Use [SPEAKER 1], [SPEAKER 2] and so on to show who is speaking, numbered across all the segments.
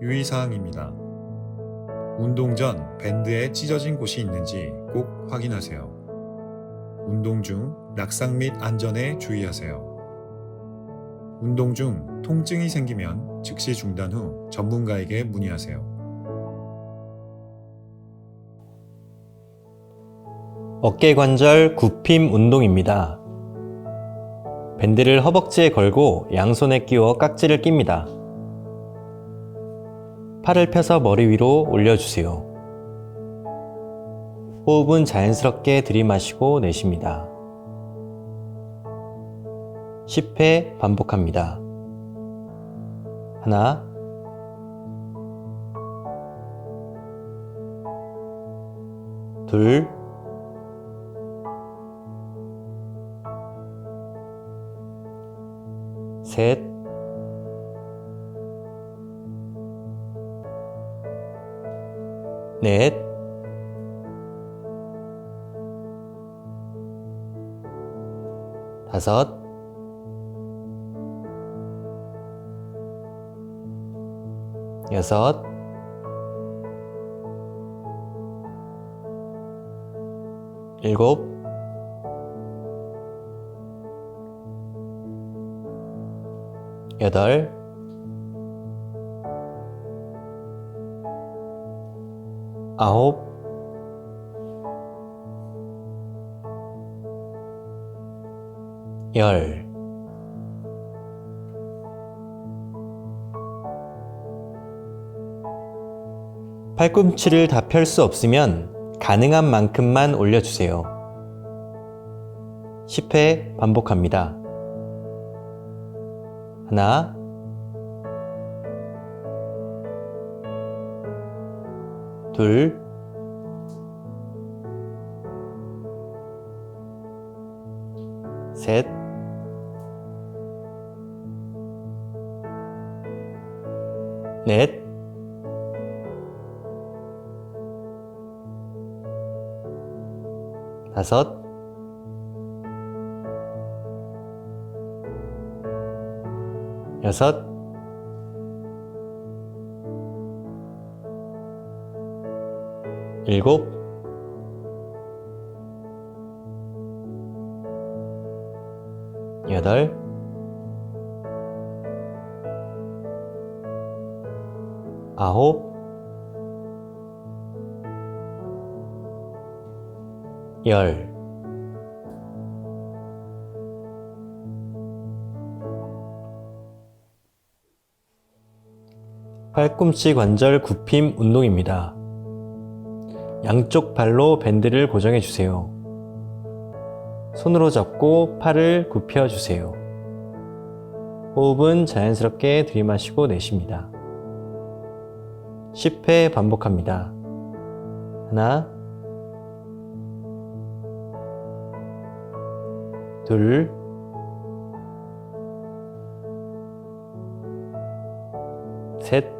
[SPEAKER 1] 유의사항입니다. 운동 전 밴드에 찢어진 곳이 있는지 꼭 확인하세요. 운동 중 낙상 및 안전에 주의하세요. 운동 중 통증이 생기면 즉시 중단 후 전문가에게 문의하세요.
[SPEAKER 2] 어깨 관절 굽힘 운동입니다. 밴드를 허벅지에 걸고 양손에 끼워 깍지를 낍니다. 팔을 펴서 머리 위로 올려주세요. 호흡은 자연스럽게 들이마시고 내쉽니다. 10회 반복합니다. 하나, 둘, 셋, 넷, 다섯, 여섯, 일곱, 여덟, 아홉, 열. 팔꿈치를 다 펼 수 없으면 가능한 만큼만 올려주세요. 10회 반복합니다. 하나, 둘, 셋, 넷, 다섯, 여섯, 일곱, 여덟, 아홉, 열. 팔꿈치 관절 굽힘 운동입니다. 양쪽 발로 밴드를 고정해 주세요. 손으로 잡고 팔을 굽혀 주세요. 호흡은 자연스럽게 들이마시고 내쉽니다. 10회 반복합니다. 하나, 둘, 셋,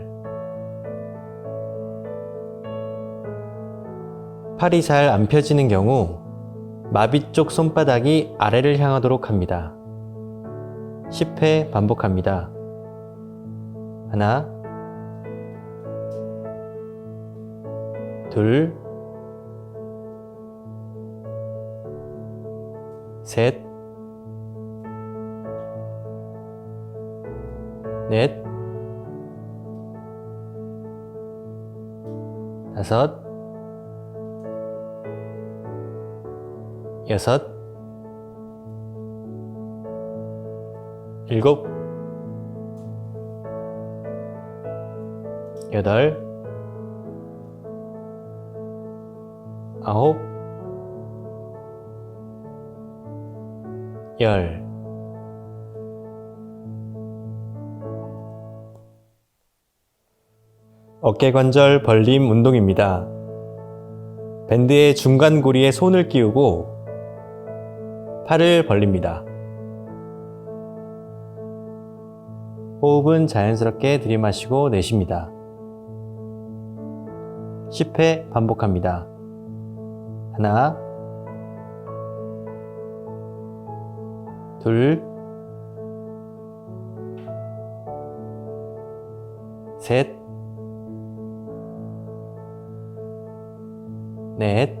[SPEAKER 2] 팔이 잘 안 펴지는 경우 마비 쪽 손바닥이 아래를 향하도록 합니다. 10회 반복합니다. 하나, 둘, 셋, 넷, 다섯, 여섯, 일곱, 여덟, 아홉, 열. 어깨 관절 벌림 운동입니다. 밴드의 중간 고리에 손을 끼우고 팔을 벌립니다. 호흡은 자연스럽게 들이마시고 내쉽니다. 10회 반복합니다. 하나, 둘, 셋, 넷,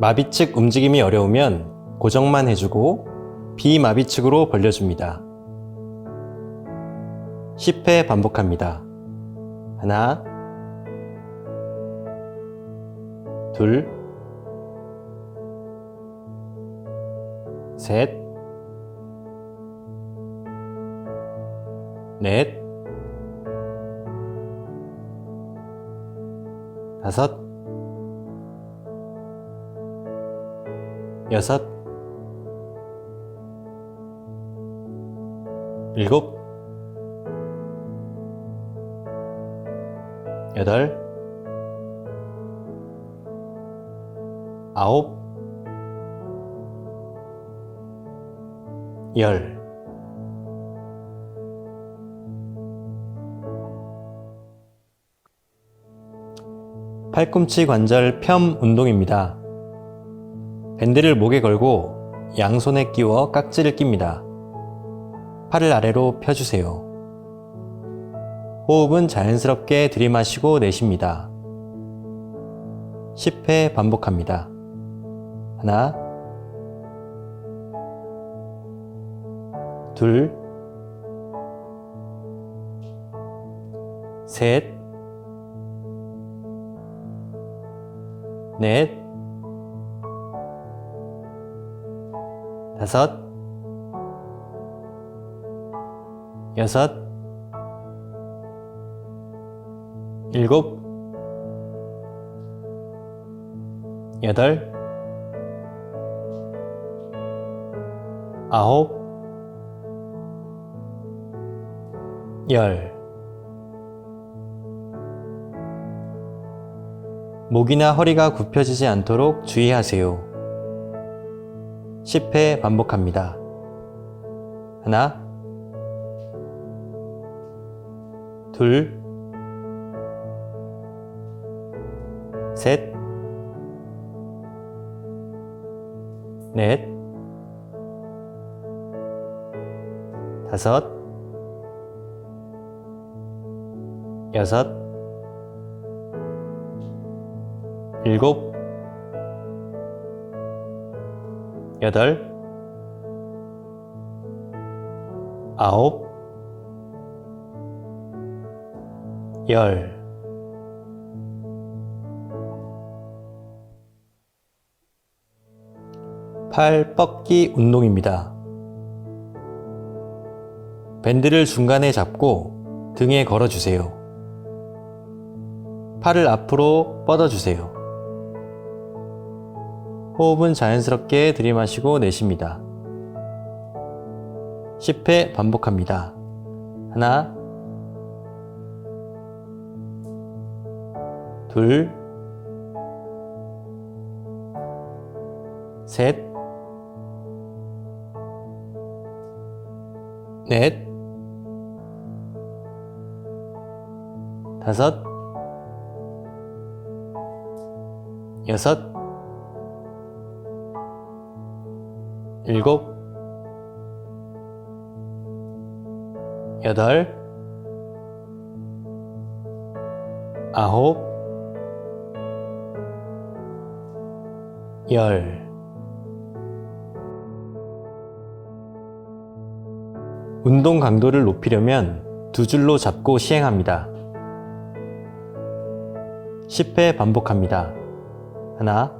[SPEAKER 2] 마비 측 움직임이 어려우면 고정만 해주고 비마비 측으로 벌려줍니다. 10회 반복합니다. 하나, 둘, 셋, 넷, 다섯, 여섯, 일곱, 여덟, 아홉, 열. 팔꿈치 관절 펴 운동입니다. 밴드를 목에 걸고 양손에 끼워 깍지를 낍니다. 팔을 아래로 펴주세요. 호흡은 자연스럽게 들이마시고 내쉽니다. 10회 반복합니다. 하나, 둘, 셋, 넷, 다섯, 여섯, 일곱, 여덟, 아홉, 열. 목이나 허리가 굽혀지지 않도록 주의하세요. 10회 반복합니다. 하나, 둘, 셋, 넷, 다섯, 여섯, 일곱, 여덟, 아홉, 열. 팔 뻗기 운동입니다. 밴드를 중간에 잡고 등에 걸어주세요. 팔을 앞으로 뻗어주세요. 호흡은 자연스럽게 들이마시고 내쉽니다. 10회 반복합니다. 하나, 둘, 셋, 넷, 다섯, 여섯, 일곱, 여덟, 아홉, 열. 운동 강도를 높이려면 두 줄로 잡고 시행합니다. 10회 반복합니다. 하나,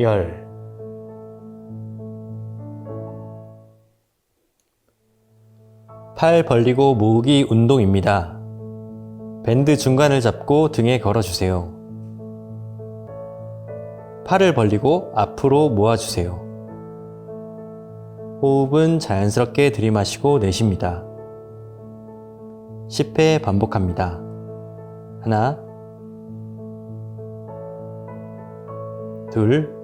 [SPEAKER 2] 열. 팔 벌리고 모으기 운동입니다. 밴드 중간을 잡고 등에 걸어주세요. 팔을 벌리고 앞으로 모아주세요. 호흡은 자연스럽게 들이마시고 내쉽니다. 10회 반복합니다. 하나, 둘,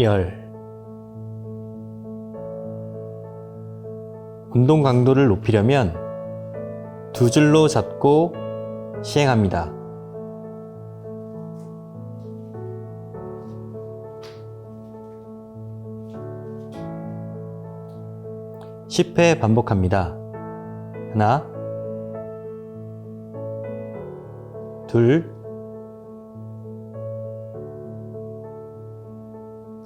[SPEAKER 2] 열. 운동 강도를 높이려면 두 줄로 잡고 시행합니다. 십회 반복합니다. 하나, 둘,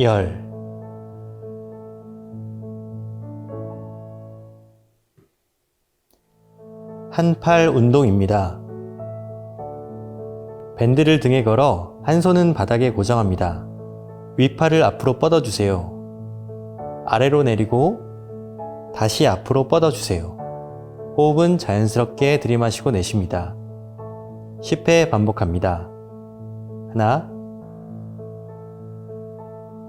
[SPEAKER 2] 열. 한팔 운동입니다. 밴드를 등에 걸어 한 손은 바닥에 고정합니다. 윗팔을 앞으로 뻗어주세요. 아래로 내리고 다시 앞으로 뻗어주세요. 호흡은 자연스럽게 들이마시고 내쉽니다. 10회 반복합니다. 하나,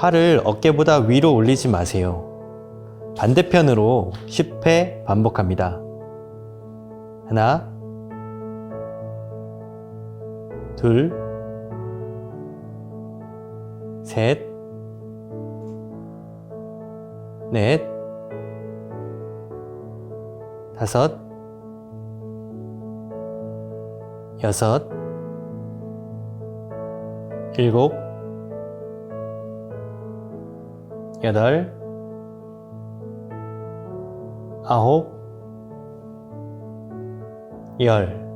[SPEAKER 2] 팔을 어깨보다 위로 올리지 마세요. 반대편으로 10회 반복합니다. 하나, 둘, 셋, 넷, 다섯, 여섯, 일곱, 여덟, 아홉, 열.